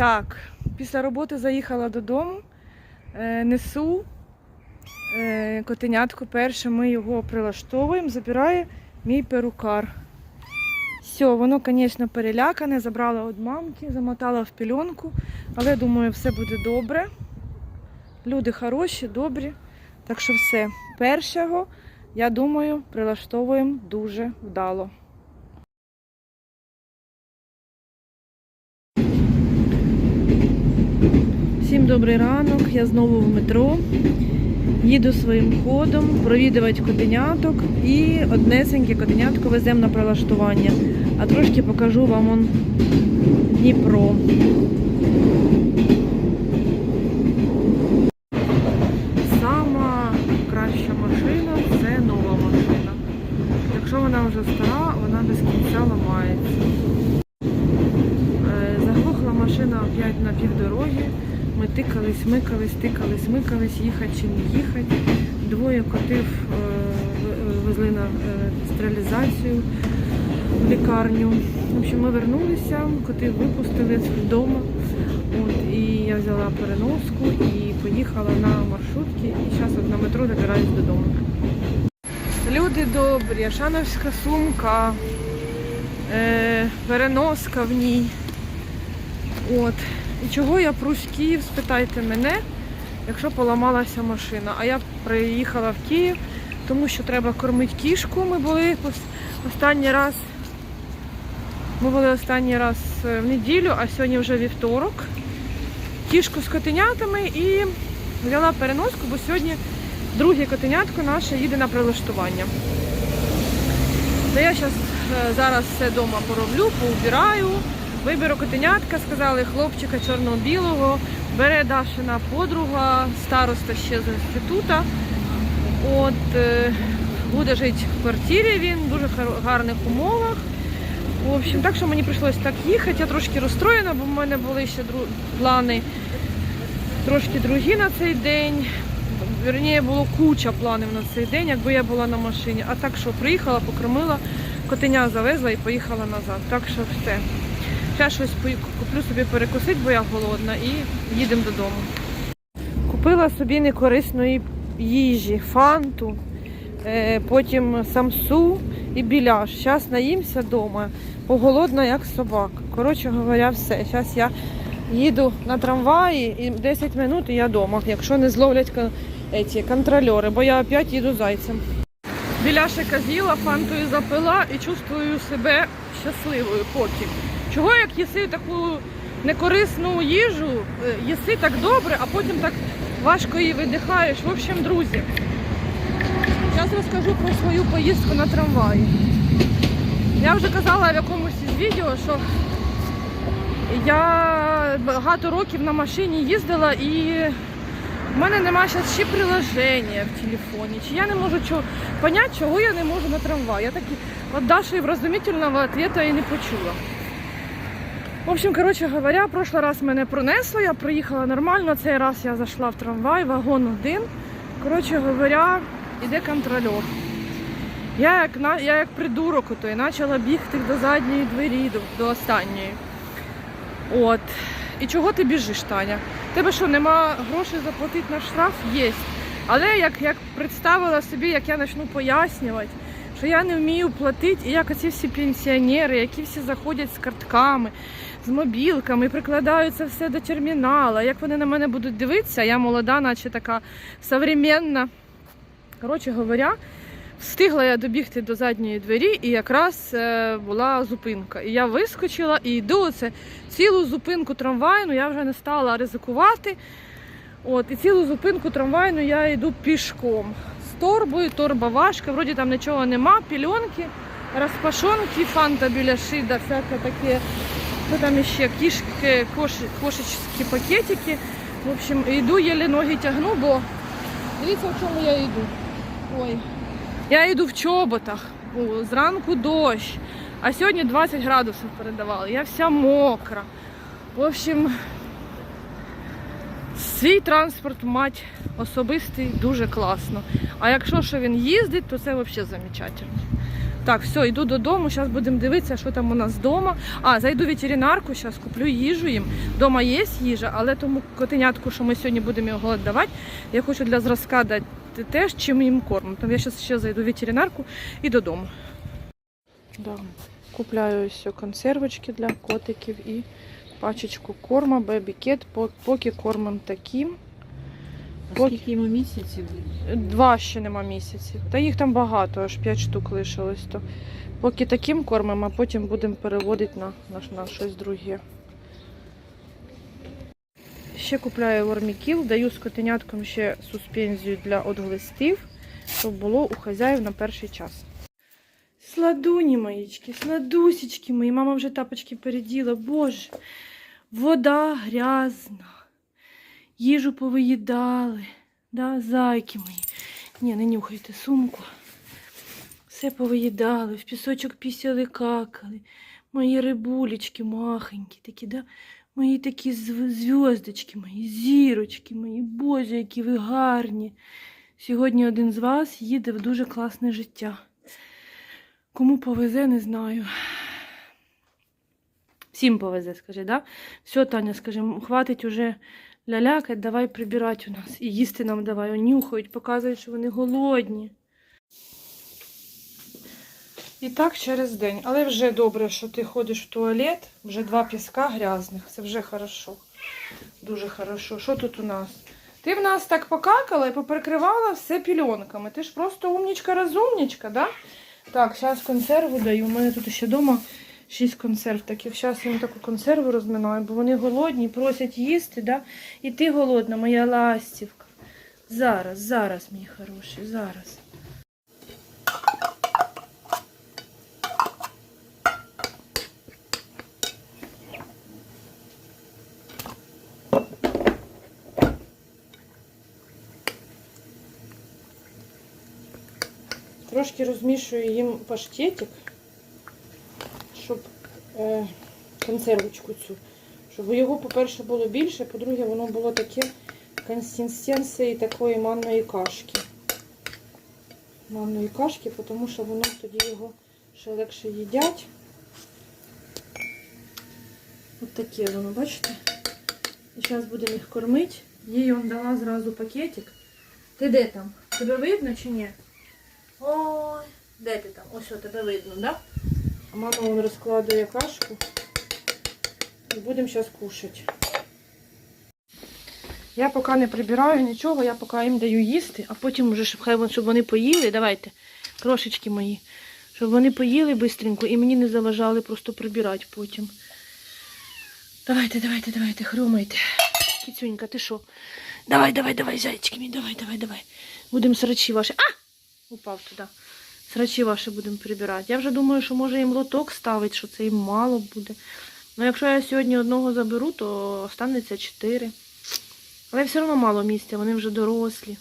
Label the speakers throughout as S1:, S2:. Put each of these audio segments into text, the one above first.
S1: Так, після роботи заїхала додому, е, несу е, котенятку перше, ми його прилаштовуємо, забирає мій перукар. Все, воно, звісно, перелякане, забрала від мамки, замотала в пільонку, але думаю, все буде добре. Люди хороші, добрі. Так що все. Першого, я думаю, прилаштовуємо дуже вдало. Всім добрий ранок, я знову в метро. Їду своїм ходом провідувати котеняток і однесеньке котенятко веземо на прилаштування. А трошки покажу вам он Дніпро. Сама краща машина це нова машина. Якщо вона вже стара, вона без кінця ламається. Е, Заглохла машина опять на півдороги. Ми тикались, микались, тикались, микались, їхати чи не їхати. Двоє котів е, везли на е, стерилізацію в лікарню. В общем, ми вернулися, котів випустили вдома. От, і я взяла переноску і поїхала на маршрутки. І зараз от на метро добираюсь додому. Люди добрі, шановська сумка, е, переноска в ній. От. І чого я прусь Київ, спитайте мене, якщо поламалася машина. А я приїхала в Київ, тому що треба кормити кішку. Ми були ос- останній раз. Ми були останній раз е, в неділю, а сьогодні вже вівторок. Кішку з котенятами і взяла переноску, бо сьогодні друге котенятко наше їде на прилаштування. То я зараз зараз все вдома пороблю, поубираю, виберу котенятка, сказали хлопчика чорно-білого, бере Дашина подруга, староста ще з інститута. От, е, буде жити в квартирі він, в дуже гарних умовах. В общем, так що мені прийшлося так їхати. Я трошки розстроєна, бо в мене були ще дру- плани трошки другі на цей день. Верніше було куча планів на цей день, якби я була на машині. А так що приїхала, покормила, котеня завезла і поїхала назад. Так що все. Ще щось куплю собі перекусити, бо я голодна, і їдемо додому. Купила собі некорисної їжі, фанту, е, потім самсу і біляш. Зараз наїмся вдома. Поголодна, як собака. Коротше говоря, все. Зараз я їду на трамваї і 10 минут і я вдома, якщо не зловлять еті, контрольори, бо я опять їду зайцем. Біляшика з'їла, фантою запила і чувствую себе щасливою поки. Чого як їси таку некорисну їжу, е, їси так добре, а потім так важко її видихаєш. В общем, друзі, зараз розкажу про свою поїздку на трамваї. Я вже казала в якомусь із відео, що я багато років на машині їздила і в мене немає зараз ще приложення в телефоні, чи я не можу чого, поняти, чого я не можу на трамвай. Я таки от Даші вразумительного ответа і не почула. В общем, коротше говоря, прошлый раз мене пронесло, я проїхала нормально, цей раз я зайшла в трамвай, вагон один. Коротше говоря, іде контрольор. Я як, я як придурок ото, і почала бігти до задньої двері, до, до останньої. От. І чого ти біжиш, Таня? Тебе що, нема грошей заплатити на штраф? Є. Але як, як представила собі, як я почну пояснювати, що я не вмію платити, і як оці всі пенсіонери, які всі заходять з картками, з мобілками, прикладаються все до термінала, як вони на мене будуть дивитися, я молода, наче така современна. Коротше говоря, встигла я добігти до задньої двері, і якраз е, була зупинка. І я вискочила і йду оце цілу зупинку трамвайну, я вже не стала ризикувати. От, і цілу зупинку трамвайну я йду пішком. З торбою, торба важка, вроді там нічого нема, пільонки, розпашонки, фанта біля шида, всяке таке. Що там ще кішки, кош, кошечки пакетики. В общем, йду, єлі ноги тягну, бо дивіться, в чому я йду. Ой. Я йду в чоботах. О, зранку дощ. А сьогодні 20 градусів передавали. Я вся мокра. В общем, свій транспорт мать особистий дуже класно. А якщо що він їздить, то це взагалі замечательно. Так, все, йду додому. Зараз будемо дивитися, що там у нас вдома. А, зайду в ветеринарку, зараз куплю їжу їм. Дома є їжа, але тому котенятку, що ми сьогодні будемо його давати, я хочу для зразка дати теж, чим їм кормом. Тому я зараз ще зайду в ветеринарку і додому. Да. Купляю ось консервочки для котиків і пачечку корма, бебі-кет, поки кормом таким.
S2: Скільки йому місяців?
S1: Два ще нема місяців. Та їх там багато, аж 5 штук лишилось. То поки таким кормимо, а потім будемо переводити на, на, на щось друге. Ще купляю вормікіл, даю з котенятком ще суспензію для отглистів, щоб було у хазяїв на перший час. Сладуні маєчки, сладусечки мої. Мама вже тапочки переділа. Боже, вода грязна. Їжу повиїдали. Да, зайки мої. Ні, не нюхайте сумку. Все повиїдали, в пісочок пісяли, какали. Мої рибулечки махенькі такі, да? Мої такі зв- зв'яздочки, мої зірочки мої, боже, які ви гарні. Сьогодні один з вас їде в дуже класне життя. Кому повезе, не знаю. Всім повезе, скажи, да? Все, Таня, скажи, хватить уже лялякать, давай прибирати у нас. І їсти нам давай. Нюхають, показують, що вони голодні. І так через день. Але вже добре, що ти ходиш в туалет. Вже два піска грязних. Це вже хорошо. Дуже хорошо. Що тут у нас? Ти в нас так покакала і поперекривала все пільонками. Ти ж просто умнічка-розумнічка, да? Так, зараз консерву даю. У мене тут ще вдома шість консерв таких. Зараз я їм таку консерву розминаю, бо вони голодні, просять їсти, да? І ти голодна, моя ластівка. Зараз, зараз, мій хороший, зараз. Трошки розмішую їм паштетик, консервочку цю. Щоб його, по-перше, було більше, по-друге, воно було таке консистенції такої манної кашки. Манної кашки, тому що воно тоді його ще легше їдять. Ось таке воно, бачите? І зараз будемо їх кормити. Їй он дала зразу пакетик. Ти де там? Тебе видно чи ні? Ой, де ти там? Ось тебе видно, да? А мама вон розкладує кашку. І будемо зараз кушати. Я поки не прибираю нічого, я поки їм даю їсти, а потім вже, щоб, хай вон- щоб вони поїли, давайте, крошечки мої, щоб вони поїли швидко і мені не заважали просто прибирати потім. Давайте, давайте, давайте, хрумайте. Кіцюнька, ти що? Давай, давай, давай, зайчики мій, давай, давай, давай. Будемо срачі ваші. А! Упав туди. Срачі ваші будемо прибирати. Я вже думаю, що може їм лоток ставити, що це їм мало буде. Ну, якщо я сьогодні одного заберу, то останеться чотири. Але все одно мало місця, вони вже дорослі.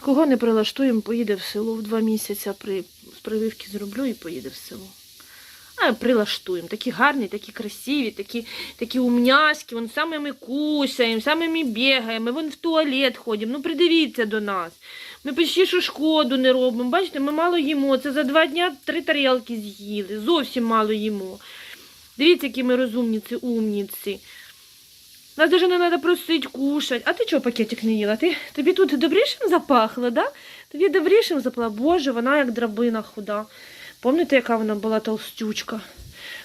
S1: Кого не прилаштуємо, поїде в село в два місяці, при... з прививки зроблю і поїде в село. Прилаштуємо. Такі гарні, такі красиві, такі, такі умняшки. Вон саме ми кусаємо, саме ми бігаємо, вон в туалет ходимо. Ну придивіться до нас. Ми почти що шкоду не робимо. Бачите, ми мало їмо. Це за два дня три тарілки з'їли. Зовсім мало їмо. Дивіться, які ми розумніці, умніці. Нас навіть не треба просити кушати. А ти чого пакетик не їла? Ти, тобі тут добрішим запахло, да? Тобі добрішим запахло. Боже, вона як драбина худа. Пам'ятаєте, яка вона була толстючка?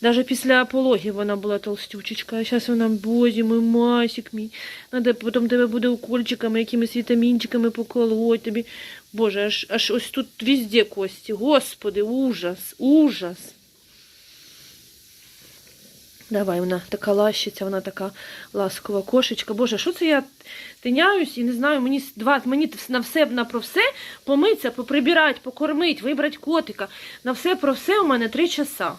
S1: Навіть після пологів вона була толстючечка. А зараз вона, бозі, мій масик мій. Надо потім тебе буде укольчиками, якимись вітамінчиками поколоть тобі. Боже, аж, аж ось тут везде кості. Господи, ужас, ужас. Давай, вона така лащиця, вона така ласкова кошечка. Боже, що це я тиняюсь і не знаю, мені два, мені на все на про все помитися, поприбирати, покормити, вибрати котика. На все про все у мене три часа.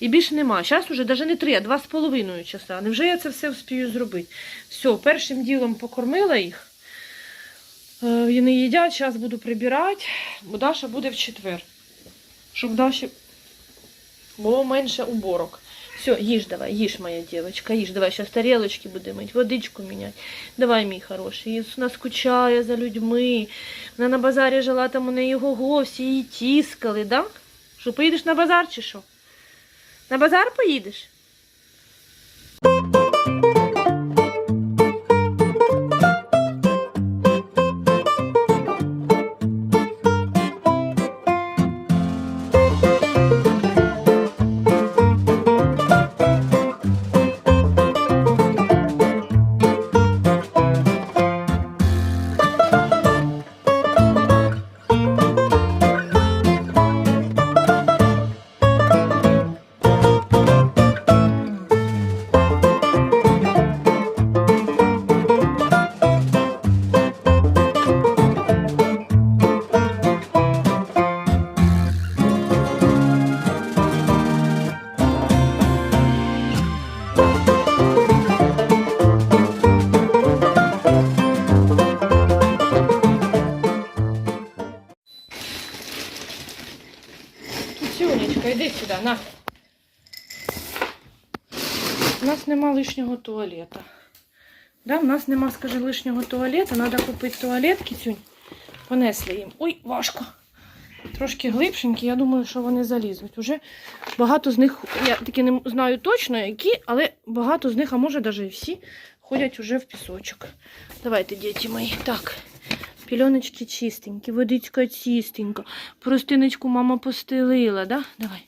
S1: І більше нема. Зараз уже навіть не три, а два з половиною часа. Невже я це все вспію зробити? Все, першим ділом покормила їх. Е, Вони їдять, зараз буду прибирати, бо Даша буде в четвер. Щоб Даші було менше уборок. Все, їж давай, їж, моя дівчинка, їж. Давай, зараз тарелочки будемо мити, водичку міняти. Давай, мій хороший. Вона скучає за людьми. Вона на базарі жила, там у неї го всі її тіскали, да? Що, поїдеш на базар чи що? На базар поїдеш? У нас нема лишнього туалета. Да, у нас нема, скажи, лишнього туалета. Треба купити туалет, кіцюнь. Понесли їм. Ой, важко. Трошки глибшенькі, я думаю, що вони залізуть. Уже багато з них, я таки не знаю точно які, але багато з них, а може навіть і всі, ходять уже в пісочок. Давайте, діти мої. Так. Пільоночки чистенькі, водичка чистенька. Простиночку мама постелила, да? Давай.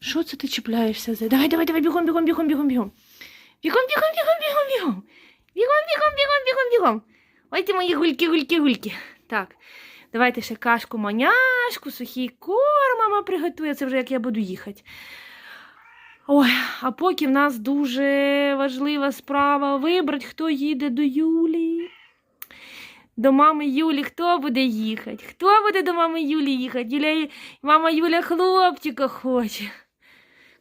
S1: Що це ти чіпляєшся за? Давай, давай, давай, бігом, бігом, бігом, бігом, бігом. Бігом, бігом, бігом, бігом, бігом. Бігом, бігом, бігом, бігом, бігом. Ой, ти мої гульки, гульки, гульки. Так. Давайте ще кашку маняшку, сухий корм мама приготує. Це вже як я буду їхати. Ой, а поки в нас дуже важлива справа вибрати, хто їде до Юлії. До мами Юлі хто буде їхати? Хто буде до мами Юлі їхати? Юля, мама Юля хлопчика хоче.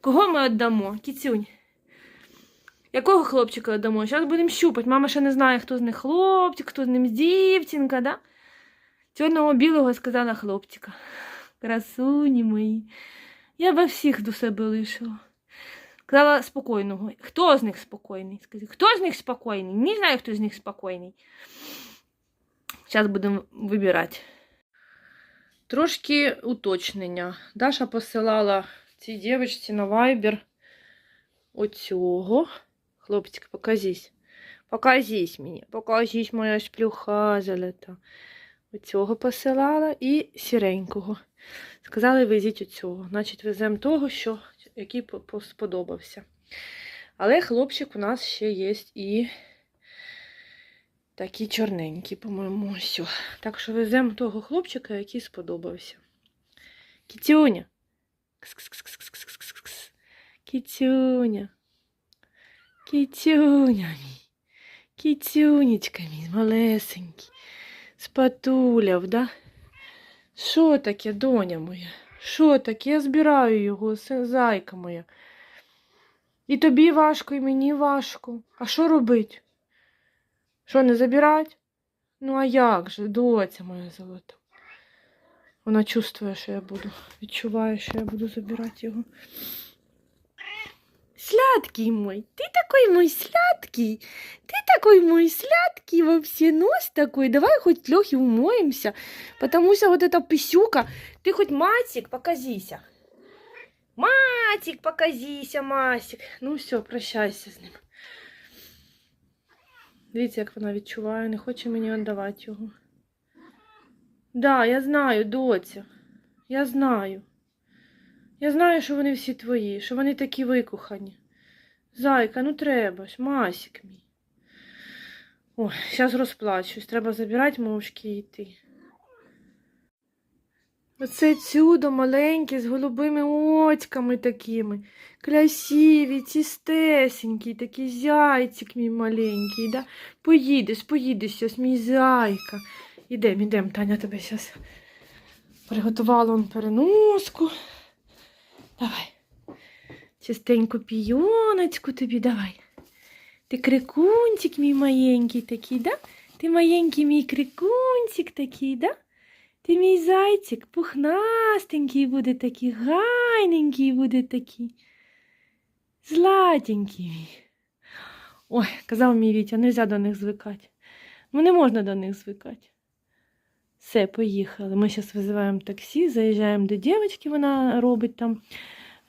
S1: Кого ми віддамо? Кіцюнь. Якого хлопчика віддамо? Зараз будемо щупати. Мама ще не знає, хто з них хлопчик, хто з ним дівчинка, да? Чорного білого сказала хлопчика. Красуні мої. Я би всіх до себе лишила. Сказала спокійного. Хто з них спокійний? Скажи, хто з них спокійний? Не знаю, хто з них спокійний. Зараз будемо вибирати. Трошки уточнення. Даша посилала цій дівчинці на Viber оцього. Хлопчик, покажись. Покажись мені. Покажись, моя сплюха залета. Оцього посилала і сіренького. Сказали, везіть оцього. Значить, веземо того, що, який по- по- сподобався. Але хлопчик у нас ще є і Такі чорненькі, по-моєму, о. Так що веземо того хлопчика, який сподобався. Кітюня. Кс-кс-кс-кс-кс-кс-кс. Кітюня. Кітюня мій. Кітюнечка мій, малесенький. Спатуляв, да? Що таке, доня моя? Що таке? Я збираю його, зайка моя. І тобі важко, і мені важко. А що робить? Що, не забирать? Ну, а як же, доця моя золота. Вона чувствує, що я буду. Відчуває, що я буду забирати його Сладкий мой, ты такой мой сладкий, ты такой мой сладкий вообще, нос такой, давай хоть Лехе умоемся, потому что вот эта писюка, ты хоть матик показися. Матик, показися, Масик. Ну все, прощайся з ним. Дивіться, як вона відчуває, не хоче мені віддавати його. Да, я знаю, доця. Я знаю. Я знаю, що вони всі твої, що вони такі викохані. Зайка, ну треба ж, Масік мій. Ой, зараз розплачусь. Треба забирати мовчки і йти. Оце чудо маленьке з голубими очками такими. Красиві, чистесенький, такий зайчик мій маленький, да? Поїдеш, поїдеш щось, мій зайка. Ідем, ідем, Таня тебе зараз приготувала переноску. Давай. Чистеньку пійоночку тобі давай. Ти крикунчик мій маленький такий, да? Ти маленький мій крикунчик такий, да? Ти мій зайчик пухнастенький буде такий, гайненький буде такий. Златенький мій. Ой, казав мій Вітя, не можна до них звикати. Ну, не можна до них звикати. Все, поїхали. Ми зараз визиваємо таксі, заїжджаємо до дівчинки, вона робить там.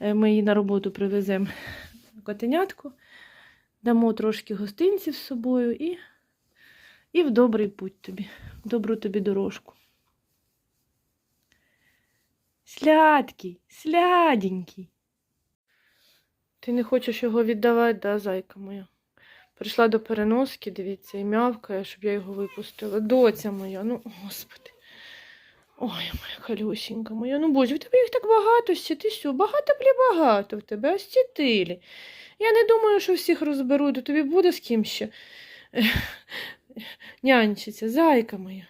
S1: Е, Ми її на роботу привеземо котенятку, дамо трошки гостинців з собою і, і в добрий путь тобі, в добру тобі дорожку. Слядкий, сляденький. Ти не хочеш його віддавати, да, зайка моя? Прийшла до переноски, дивіться, і мявкає, щоб я його випустила. Доця моя, ну, господи. Ой, моя халюсінька моя, ну боже, в тебе їх так багато, ще ти багато блі багато в тебе, ось ці. Я не думаю, що всіх розберу, то тобі буде з ким ще нянчиться, зайка моя.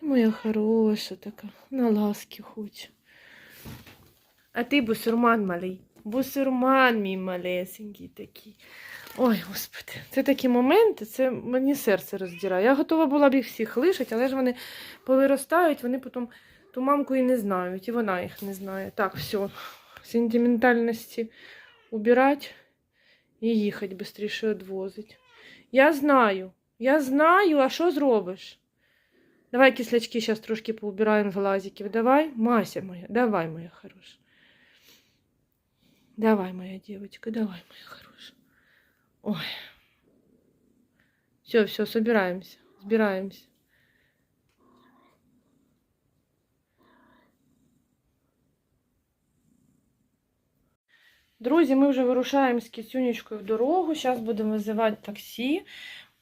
S1: Ти моя хороша така, на ласки хоче. А ти бусурман малий, бусурман мій малесенький такий. Ой, господи, це такі моменти, це мені серце роздирає. Я готова була б їх всіх лишити, але ж вони повиростають, вони потім ту мамку і не знають, і вона їх не знає. Так, все, сентиментальності убирати і їхати швидше відвозить. Я знаю, я знаю, а що зробиш? Давай кислячки зараз трошки поубираємо з глазиків. Давай, Мася моя, давай, моя хороша. Давай, моя девочка, давай, моя хороша. Ой. Все, все, собираемся, собираемся. Друзі, ми вже вирушаємо з кисюнечкою в дорогу. Зараз будемо визивати таксі.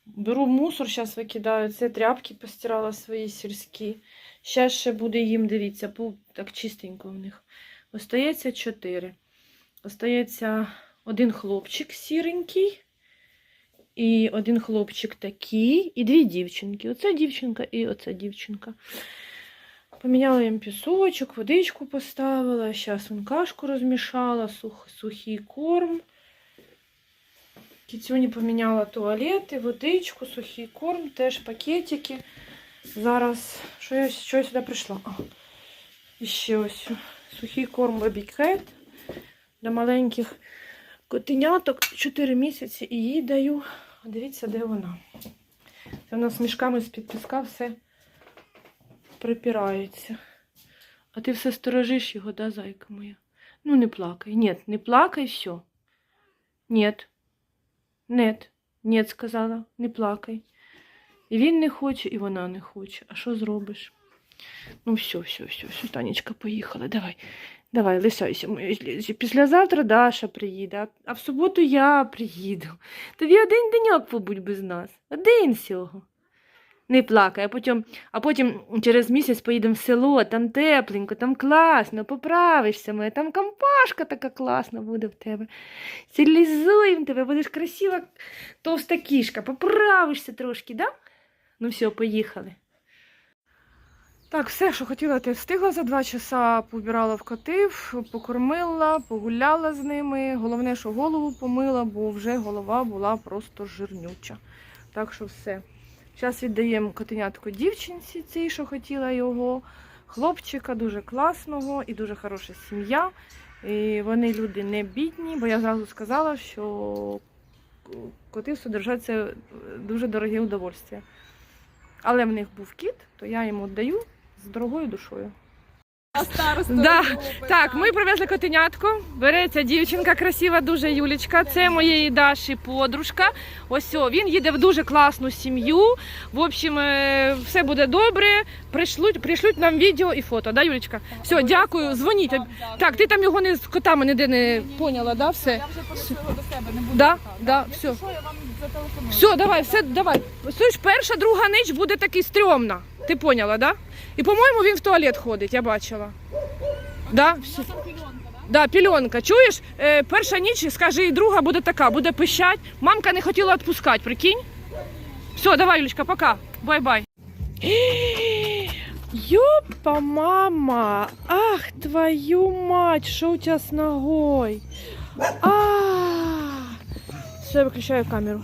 S1: Беру мусор, зараз викидаю. Це тряпки постирала свої сільські. Зараз ще буде їм, дивіться, так чистенько в них. Остається чотири. Остається один хлопчик сіренький. І один хлопчик такий, і дві дівчинки. Оця дівчинка і оця дівчинка. Поміняла їм пісочок, водичку поставила. Зараз вон кашку розмішала, сух, сухий корм. Кіцюні поміняла туалети, водичку, сухий корм, теж пакетики. Зараз, що я, що я сюди прийшла? А, і ще ось сухий корм бабікет для маленьких котеняток 4 місяці і їй даю. Дивіться, де вона. Це у нас мішками з-під піска все припирається. А ти все сторожиш його, да, зайка моя? Ну, не плакай. Ні, не плакай, все. Нет. Нет. Нет, сказала, не плакай. І він не хоче, і вона не хоче. А що зробиш? Ну, все, все, все, все, Танечка, поїхала. Давай. Давай, лишайся, моя злізі. Післязавтра Даша приїде, а- в суботу я приїду. Тобі один деньок побудь без нас. Один всього. Не плакай, а потім, а потім через місяць поїдемо в село, там тепленько, там класно, поправишся моя, там компашка така класна буде в тебе. Цілізуємо тебе, будеш красива товста кішка, поправишся трошки, да? Ну все, поїхали. Так, все, що хотіла, ти встигла за два часа, побирала в котив, покормила, погуляла з ними. Головне, що голову помила, бо вже голова була просто жирнюча. Так що все. Зараз віддаємо котенятку дівчинці, цій, що хотіла його, хлопчика дуже класного і дуже хороша сім'я. І вони люди не бідні, бо я зразу сказала, що коти содержать це дуже дороге удовольствие. Але в них був кіт, то я йому віддаю з дорогою душою. Да. Так, ми привезли котенятку. Береться дівчинка красива, дуже Юлічка. Це моєї Даші подружка. Ось о, він їде в дуже класну сім'ю. В общем, е, все буде добре. Пришлють, пришлють нам відео і фото. Да, Юлічка? Все, дякую. Дзвоніть. Так, ти там його не з котами ніде не поняла, да? Все.
S3: Я вже полетіла до себе, не буду.
S1: Да,
S3: чекати.
S1: да,
S3: Якщо
S1: все.
S3: Що я вам зателефоную?
S1: Все, давай, все, давай. Слухай, перша, друга ніч буде таки стрьомна. Ти поняла, да? І, по-моєму, він в туалет ходить, я бачила. Да? Все.
S3: Пільонка, да?
S1: Да, пільонка. Чуєш? Е, перша ніч, скажи, і друга буде така, буде пищать. Мамка не хотіла відпускати, прикинь? Все, давай, Юлечка, пока. Бай-бай. Ёпа, мама! Ах, твою мать, что у тебя с ногой? А, Все, я выключаю камеру.